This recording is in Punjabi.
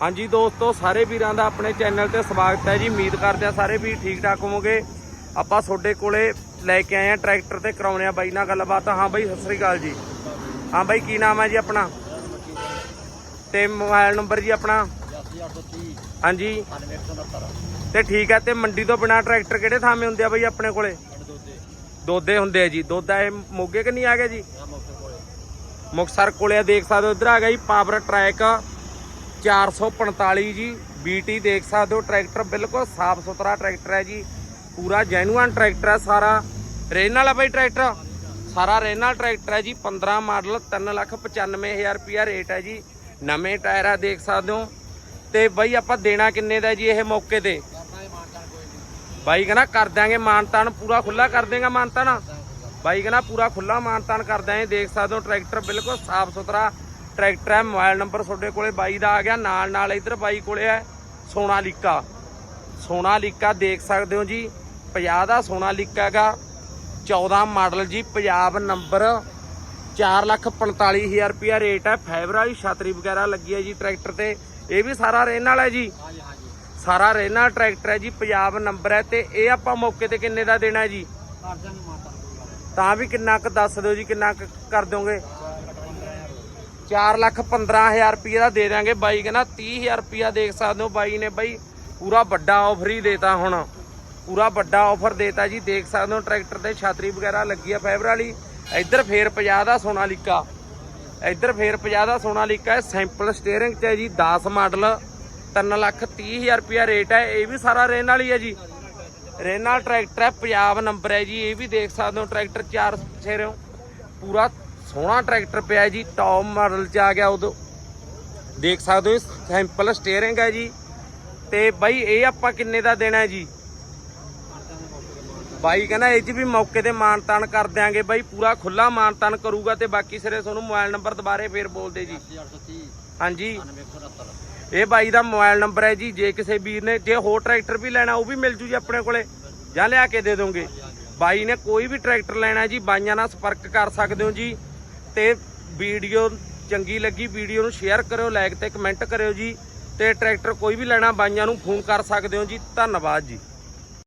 ਹਾਂਜੀ ਦੋਸਤੋ, ਸਾਰੇ ਵੀਰਾਂ ਦਾ ਆਪਣੇ ਚੈਨਲ ਤੇ ਸਵਾਗਤ ਹੈ ਜੀ। ਉਮੀਦ ਕਰਦੇ ਆ ਸਾਰੇ ਵੀਰ ਠੀਕ ਠਾਕ ਹੋਵੋਗੇ। ਆਪਾਂ ਤੁਹਾਡੇ ਕੋਲੇ ਲੈ ਕੇ ਆਏ ਆ ਟਰੈਕਟਰ ਤੇ ਕਰਾਉਣੇ ਆ ਬਾਈ ਨਾਲ ਗੱਲਬਾਤ। ਹਾਂ ਬਾਈ, ਸਤਿ ਸ੍ਰੀ ਅਕਾਲ ਜੀ। ਹਾਂ ਬਾਈ, ਕੀ ਨਾਮ ਹੈ ਜੀ ਆਪਣਾ? ਤੇ ਮੋਬਾਈਲ ਨੰਬਰ ਜੀ ਆਪਣਾ? ਹਾਂਜੀ। ਤੇ ਠੀਕ ਹੈ, ਤੇ ਮੰਡੀ ਤੋਂ ਬਿਨਾ ਟਰੈਕਟਰ ਕਿਹੜੇ ਥਾਵੇਂ ਹੁੰਦੇ ਆ ਬਾਈ ਆਪਣੇ ਕੋਲੇ? ਦੋਦੇ ਹੁੰਦੇ ਆ ਜੀ। ਦੋਦਾ ਇਹ ਮੋਗੇ ਕਿ ਨਹੀਂ ਆ ਗਿਆ ਜੀ? ਮੁਕਸਰ ਕੋਲੇ ਆ, ਦੇਖ ਸਕਦੇ ਹੋ। ਇੱਧਰ ਆ ਗਿਆ ਜੀ, ਪਾਵਰ ਟਰੈਕ। 445 ਜੀ BT ਦੇਖ ਸਕਦੇ ਹੋ, ਟਰੈਕਟਰ ਬਿਲਕੁਲ ਸਾਫ਼ ਸੁਥਰਾ ਟਰੈਕਟਰ ਹੈ ਜੀ, ਪੂਰਾ ਜੈਨੂਅਨ ਟਰੈਕਟਰ ਹੈ ਸਾਰਾ। ਰੇਨ ਵਾਲਾ ਬਾਈ ਟਰੈਕਟਰ? ਸਾਰਾ ਰੇਨ ਵਾਲਾ ਟਰੈਕਟਰ ਹੈ ਜੀ 15 ਮਾਡਲ 395000 ਰੁਪਿਆ ਰੇਟ ਹੈ ਜੀ। ਨਵੇਂ ਟਾਇਰ ਆ, ਦੇਖ ਸਕਦੇ ਹੋ। ਤੇ ਬਾਈ ਆਪਾਂ ਦੇਣਾ ਕਿੰਨੇ ਦਾ ਜੀ ਇਹ ਮੌਕੇ ਤੇ? ਬਾਈ ਕਹਿੰਦਾ ਕਰ ਦਾਂਗੇ ਮਾਨਤਾਨ ਪੂਰਾ ਖੁੱਲਾ ਕਰ ਦੇਗਾ ਮਾਨਤਾਨ ਬਾਈ ਕਹਿੰਦਾ ਪੂਰਾ ਖੁੱਲਾ ਮਾਨਤਾਨ ਕਰ ਦਾਂਗੇ ਦੇਖ ਸਕਦੇ ਹੋ, ਟਰੈਕਟਰ ਬਿਲਕੁਲ ਸਾਫ਼ ਸੁਥਰਾ ਟਰੈਕਟਰ ਹੈ ਮੋਬਾਈਲ ਨੰਬਰ ਤੁਹਾਡੇ ਕੋਲੇ ਬਾਈ ਦਾ ਆ ਗਿਆ ਨਾਲ ਨਾਲ ਇੱਧਰ ਬਾਈ ਕੋਲੇ ਹੈ ਸੋਨਾਲੀਕਾ। ਸੋਨਾਲੀਕਾ ਦੇਖ ਸਕਦੇ ਹੋ ਜੀ 50 ਦਾ ਸੋਨਾਲੀਕਾ ਹੈਗਾ 14 ਮਾਡਲ ਜੀ ਪੰਜਾਬ ਨੰਬਰ 445000 ਰੁਪਿਆ ਰੇਟ ਹੈ ਫਾਈਬਰ ਵਾਲੀ ਛਤਰੀ ਵਗੈਰਾ ਲੱਗੀ ਹੈ ਜੀ ਟਰੈਕਟਰ ਤੇ। ਇਹ ਵੀ ਸਾਰਾ ਰੇਨ ਵਾਲਾ ਹੈ ਜੀ। ਸਾਰਾ ਰੇਨਾ ਟਰੈਕਟਰ ਹੈ ਜੀ ਪੰਜਾਬ ਨੰਬਰ ਹੈ ਤੇ ਇਹ ਆਪਾਂ ਮੌਕੇ ਤੇ ਕਿੰਨੇ ਦਾ ਦੇਣਾ ਹੈ ਜੀ? ਤਾਂ ਵੀ ਕਿੰਨਾ ਕੁ ਦੱਸ ਦਿਓ ਜੀ ਕਿੰਨਾ ਕੁ ਕਰ ਦੋਗੇ 4 ਲੱਖ 15000 ਰੁਪਏ ਦਾ ਦੇ ਦਾਂਗੇ ਬਾਈ, ਕਹਿੰਦਾ 30000 ਰੁਪਿਆ ਦੇਖ ਸਕਦੇ ਹੋ ਬਾਈ ਨੇ ਬਾਈ। ਪੂਰਾ ਵੱਡਾ ਆਫਰ ਹੀ ਦੇਤਾ ਹੁਣ। ਪੂਰਾ ਵੱਡਾ ਆਫਰ ਦੇਤਾ ਜੀ, ਦੇਖ ਸਕਦੇ ਹੋ ਟਰੈਕਟਰ ਤੇ ਛਾਤਰੀ ਵਗੈਰਾ ਲੱਗੀ ਆ ਫਾਈਬਰ ਵਾਲੀ। ਇੱਧਰ ਫੇਰ 50 ਦਾ ਸੋਨਾਲੀਕਾ ਇੱਧਰ ਫੇਰ 50 ਦਾ ਸੋਨਾਲੀਕਾ ਹੈ ਸੈਂਪਲ ਸਟੀਅਰਿੰਗ ਚ ਹੈ ਜੀ 10 ਮਾਡਲ। 3 ਲੱਖ 30000 ਰੁਪਿਆ ਰੇਟ ਹੈ, ਇਹ ਵੀ ਸਾਰਾ ਰੇਨ ਵਾਲੀ ਹੈ ਜੀ। ਰੇਨ ਨਾਲ ਟਰੈਕਟਰ ਹੈ ਪੰਜਾਬ ਨੰਬਰ ਹੈ ਜੀ, ਇਹ ਵੀ ਦੇਖ ਸਕਦੇ ਹੋ ਟਰੈਕਟਰ ਚਾਰ ਛੇਰਿਓ ਪੂਰਾ ਸੋਹਣਾ ਟਰੈਕਟਰ ਪਿਆ ਜੀ ਟੌਪ ਮਾਡਲ ਚ ਆ ਗਿਆ ਉਦੋਂ। ਦੇਖ ਸਕਦੇ ਹੋ ਸੈਂਪਲ ਸਟੀਅਰਿੰਗ ਹੈ ਜੀ। ਤੇ ਬਾਈ, ਇਹ ਆਪਾਂ ਕਿੰਨੇ ਦਾ ਦੇਣਾ ਜੀ? ਬਾਈ ਕਹਿੰਦਾ, ਇਹ 'ਚ ਵੀ ਮੌਕੇ ਤੇ ਮਾਨਤਾਨ ਕਰ ਦਿਆਂਗੇ ਬਾਈ, ਪੂਰਾ ਖੁੱਲਾ ਮਾਨਤਾਨ ਕਰੂਗਾ ਤੇ ਬਾਕੀ ਸਿਰੇ ਤੁਹਾਨੂੰ ਮੋਬਾਈਲ ਨੰਬਰ ਦੁਬਾਰੇ ਫੇਰ ਬੋਲਦੇ ਜੀ। ਹਾਂਜੀ। ਇਹ ਬਾਈ ਦਾ ਮੋਬਾਈਲ ਨੰਬਰ ਹੈ ਜੀ, ਜੇ ਕਿਸੇ ਵੀਰ ਨੇ, ਜੇ ਹੋਰ ਟਰੈਕਟਰ ਵੀ ਲੈਣਾ, ਉਹ ਵੀ ਮਿਲ ਜੂ ਜੀ ਆਪਣੇ ਕੋਲੇ, ਜਾਂ ਲਿਆ ਕੇ ਦੇ ਦੋਗੇ। ਬਾਈ ਨੇ ਕੋਈ ਵੀ ਟਰੈਕਟਰ ਲੈਣਾ ਜੀ, ਬਾਈਆਂ ਨਾਲ ਸੰਪਰਕ ਕਰ ਸਕਦੇ ਹੋ ਜੀ। ਤੇ ਵੀਡੀਓ ਚੰਗੀ ਲੱਗੀ, ਵੀਡੀਓ ਨੂੰ ਸ਼ੇਅਰ ਕਰਿਓ ਲਾਈਕ ਤੇ ਕਮੈਂਟ ਕਰਿਓ ਜੀ ਤੇ ਟਰੈਕਟਰ ਕੋਈ ਵੀ ਲੈਣਾ, ਬਾਈਆਂ ਨੂੰ ਫੋਨ ਕਰ ਸਕਦੇ ਹੋ ਜੀ। ਧੰਨਵਾਦ ਜੀ।